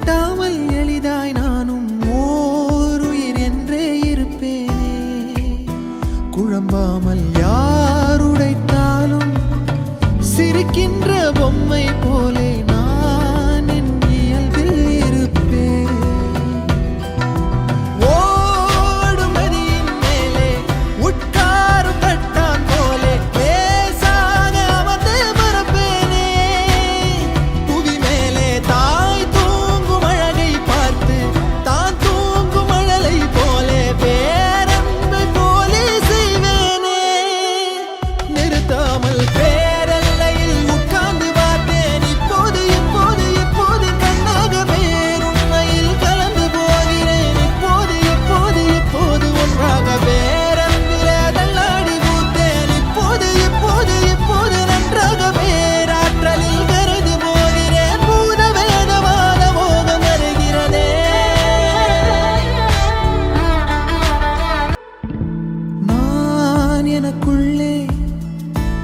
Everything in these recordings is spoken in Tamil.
தட்டாமல் எளிதாய் நானும் ஓர் உயிர் என்றே இருப்பேனே. குழம்பாமல் யாருடைத்தாலும் சிரிக்கின்ற பொம்மை போலே எனக்குள்ளே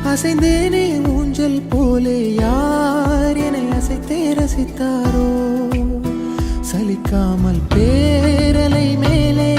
அசைந்தேனே ஊஞ்சல் போலே. யார் என்னை அசைத்தே ரசித்தாரோ? சலிக்காமல் பேரலை மேலே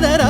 ಅದರ